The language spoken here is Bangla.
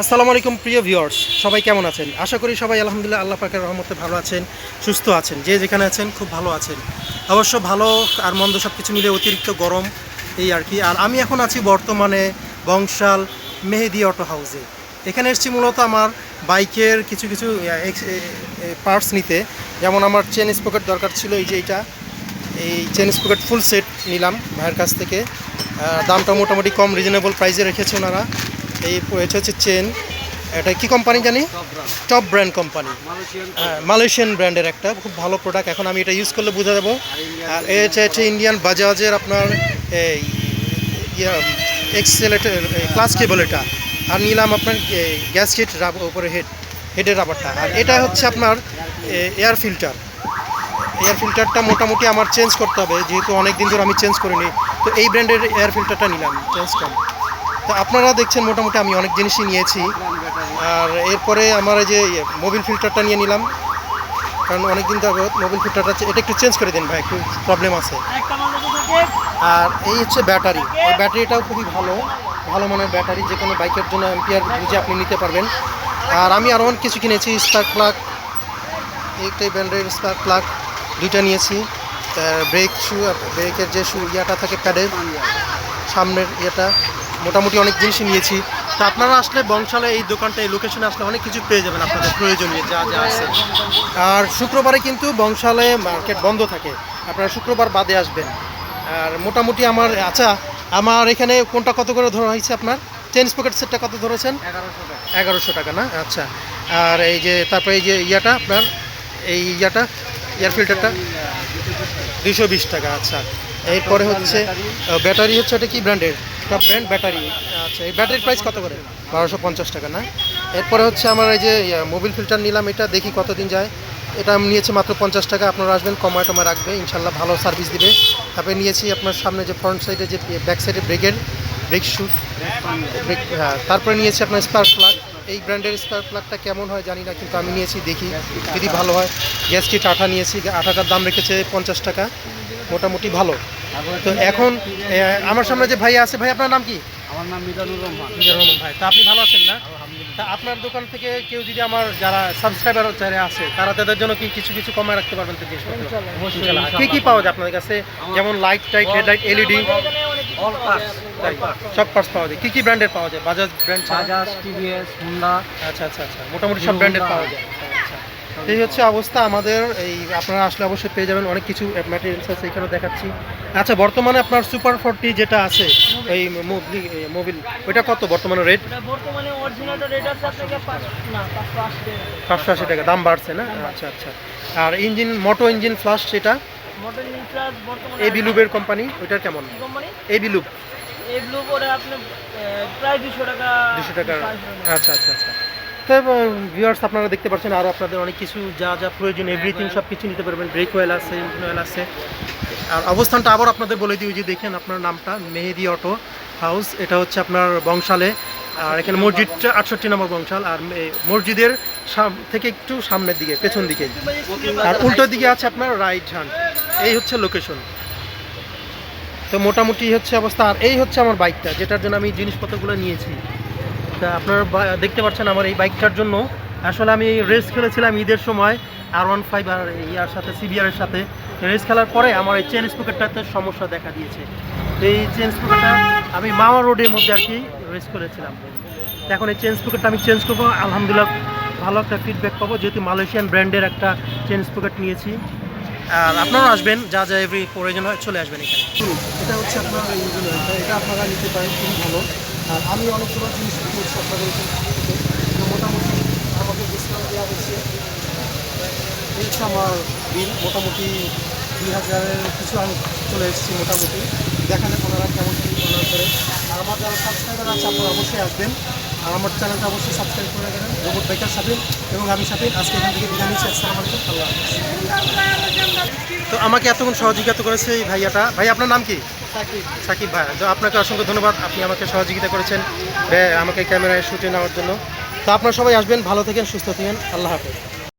আসসালামু আলাইকুম, প্রিয় ভিউয়ার্স। সবাই কেমন আছেন? আশা করি সবাই আলহামদুলিল্লাহ আল্লাহ পাকের রহমতে ভালো আছেন, সুস্থ আছেন। যে যেখানে আছেন, খুব ভালো আছেন। অবশ্য ভালো আর মন্দ সব কিছু মিলে অতিরিক্ত গরম এই আর কি। আর আমি এখন আছি বর্তমানে বংশাল মেহেদি অটো হাউসে। এখানে এসেছি মূলত আমার বাইকের কিছু কিছু পার্টস নিতে। যেমন আমার চেন স্পকেট দরকার ছিল এই যে এইটা। এই চেন স্পকেট ফুল সেট নিলাম ভাইয়ের কাছ থেকে। দামটা মোটামুটি কম রিজনেবল প্রাইসে রেখেছে ওনারা। এই এটা হচ্ছে চেন। এটা কি কোম্পানি জানি? টপ ব্র্যান্ড কোম্পানি মালয়েশিয়ান ব্র্যান্ডের একটা। খুব ভালো প্রোডাক্ট এখন আমি এটা ইউজ করলে বুঝে দেবো আর এটা হচ্ছে ইন্ডিয়ান বাজাজের আপনার এই এক্সেলেটের ক্লাস কেবল এটা। আর নিলাম আপনার গ্যাস হিট উপরে হেড হেডের রাবারটা আর এটা হচ্ছে আপনার এয়ার ফিল্টার এয়ার ফিল্টারটা মোটামুটি আমার চেঞ্জ করতে হবে। যেহেতু অনেক দিন ধরে আমি চেঞ্জ করিনি তো এই ব্র্যান্ডের এয়ার ফিল্টারটা নিলাম। চেঞ্জ কম তো আপনারা দেখছেন মোটামুটি আমি অনেক জিনিসই নিয়েছি। আর এরপরে আমার এই যে মোবিল ফিল্টারটা নিয়ে নিলাম। কারণ অনেক দিন যাবত মোবিল ফিল্টারটা এটা একটু চেঞ্জ করে দিন ভাই, একটু প্রবলেম আছে। আর এই হচ্ছে ব্যাটারি। এই ব্যাটারিটাও খুবই ভালো ভালো মানের ব্যাটারি, যে কোনো বাইকের জন্য এম্পিয়ার বুঝে আপনি নিতে পারবেন। আর আমি আরও অনেক কিছু কিনেছি স্পার্ক প্লাগ এইটাই ব্র্যান্ডের স্পার্ক প্লাগ দুইটা নিয়েছি। ব্রেক শু ব্রেকের যে শু ইয়াটা থাকে প্যাডের সামনের ইয়েটা। মোটামুটি অনেক জিনিসই নিয়েছি। তো আপনারা আসলে বংশালে এই দোকানটা এই লোকেশনে আসলে অনেক কিছু পেয়ে যাবেন আপনাদের প্রয়োজনীয় যা যা আছে। আর শুক্রবারে কিন্তু বংশালে মার্কেট বন্ধ থাকে। আপনারা শুক্রবার বাদে আসবেন। আর মোটামুটি আমার আচ্ছা আমার এখানে কোনটা কত করে ধরা হয়েছে আপনার? চেন পকেট সেটটা কত ধরেছেন? এগারোশো টাকা। না? আচ্ছা। আর এই যে তারপরে এই যে ইয়াটা আপনার এই ইয়াটা এয়ার ফিল্টারটা দুশো বিশ টাকা। আচ্ছা। এরপরে হচ্ছে ব্যাটারি হচ্ছে এটা কি ব্র্যান্ডের টপ ব্র্যান্ড ব্যাটারি আচ্ছা এই ব্যাটারির প্রাইস কত করে? বারোশো পঞ্চাশ টাকা না। এরপরে হচ্ছে আমার এই যে মোবিল ফিল্টার নিলাম এটা দেখি কতদিন যায়। এটা আমি নিয়েছি মাত্র পঞ্চাশ টাকা আপনারা আসবেন কমায় টমায় রাখবে ইনশাল্লাহ ভালো সার্ভিস দিবে। তারপরে নিয়েছি আপনার সামনে যে ফ্রন্ট সাইডে যে ব্যাক সাইডে ব্রেকের ব্রেক শু ব্রেক হ্যাঁ তারপরে নিয়েছি আপনার স্পার্ক প্লাগ এই ব্র্যান্ডের স্পার্ক প্লাগটা কেমন হয় জানি না কিন্তু আমি নিয়েছি দেখি যদি ভালো হয়। গ্যাস কিট আঠা নিয়েছি আঠাটার দাম রেখেছে পঞ্চাশ টাকা মোটামুটি ভালো। তো এখন আমার সামনে যে ভাই আছে ভাই আপনার নাম কি? আমার নাম মিজানুর রহমান। মিজানুর রহমান ভাই তা আপনি ভালো আছেন না? তা আপনার দোকান থেকে কেউ যদি আমার যারা সাবস্ক্রাইবার যারা আছে তারা তাদের জন্য কি কিছু কিছু কমায় রাখতে পারবেন তো জিনিসপত্র? ইনশাল্লাহ। কি কি পাওয়া যায় আপনাদের কাছে? যেমন light tight headlight LED all parts সব পার্টস পাওয়া যায়। কি কি ব্র্যান্ডের পাওয়া যায়? Bajaj brand Bajaj TVS Honda আচ্ছা আচ্ছা আচ্ছা। মোটামুটি সব ব্র্যান্ডের পাওয়া যায়। এই হচ্ছে অবস্থা আমাদের। এই আপনারা আসলে অবশ্যই পেয়ে যাবেন অনেক কিছু ম্যাটেরিয়ালস আছে এখানে দেখাচ্ছি। আচ্ছা বর্তমানে আপনার সুপার ফোরটি যেটা আছে এই মোবিল ওইটা কত বর্তমানে রেট পাঁচশো আশি টাকা। দাম বাড়ছে না? আচ্ছা আচ্ছা। আর ইঞ্জিন মোটো ইঞ্জিন ফ্লাশ সেটা মোটর ইনফ্লাস বর্তমানে এ বিলুবের কোম্পানি ওইটার কেমন? কি কোম্পানি এ বিলুব এই ব্লু পরে আপনি প্রায় দুশো টাকা দুশো টাকা। আচ্ছা আচ্ছা আচ্ছা। তো ভিউয়ার্স আপনারা দেখতে পাচ্ছেন আরও আপনাদের অনেক কিছু, যা যা প্রয়োজন এভরিথিং সব কিছু নিতে পারবেন। ব্রেক অয়েল আছে ইঞ্জিন আছে। আর অবস্থানটা আবার আপনাদের বলে দিই যে দেখেন আপনার নামটা, মেহেদি অটো হাউস, এটা হচ্ছে আপনার বংশালে। আর এখানে মসজিদটা আটষট্টি নম্বর বংশাল, আর মসজিদের থেকে একটু সামনের দিকে, পেছন দিকে। আর উল্টো দিকে আছে আপনার রাইট হ্যান্ড এই হচ্ছে লোকেশন তো মোটামুটি হচ্ছে অবস্থা, আর এই হচ্ছে আমার বাইকটা যেটার জন্য আমি জিনিসপত্রগুলো নিয়েছি। তা আপনারা দেখতে পাচ্ছেন আমার এই বাইকটার জন্য। আসলে আমি রেস খেলেছিলাম ঈদের সময় আর ওয়ান ফাইভ আর ইয়ার সাথে সিবিআরের সাথে। রেস খেলার পরে আমার এই চেন স্পুকেটটাতে সমস্যা দেখা দিয়েছে। এই চেন স্পুকেটটা আমি মামা রোডের মধ্যে আর কি রেস করেছিলাম। এখন এই চেন স্পুকেটটা আমি চেঞ্জ করব। আলহামদুলিল্লাহ ভালো একটা ফিডব্যাক পাবো। যেহেতু মালয়েশিয়ান ব্র্যান্ডের একটা চেন স্পুকেট নিয়েছি। আর আপনারাও আসবেন, যা যা এভরি প্রয়োজন হয় চলে আসবেন এখানে। এটা হচ্ছে আপনার এটা আপনারা নিতে পারেন, খুবই ভালো। আর আমি অনেক সময় জিনিস এখান তো মোটামুটি আমাকে ডিসকাউন্ট দেওয়া হয়েছে। এই আমার বিল মোটামুটি দুই হাজারের কিছু আমি চলে এসেছি মোটামুটি। দেখা যাক ওনারা কেমন কী অনার করে। আর আমার যারা সাবস্ক্রাইবার আছে, আপনারা অবশ্যই আসবেন। আর আমার চ্যানেলটা অবশ্যই সাবস্ক্রাইব করে রাখবেন রোবট বাইকার সাথে এবং আমি সাথে আজকে এখান থেকে বিদায় নিচ্ছি। আসসালামু আলাইকুম। আল্লাহ তো আমাকে এতক্ষণ সহযোগিতা করেছে এই ভাইয়াটা। ভাই আপনার নাম কি? সাকিব। ভাই আপনাকে অসংখ্য ধন্যবাদ। আপনি আমাকে সহযোগিতা করেছেন আমাকে ক্যামেরায় শুটে নেওয়ার জন্য। তো আপনারা সবাই আসবেন, ভালো থাকেন, সুস্থ থাকেন। আল্লাহ হাফেজ।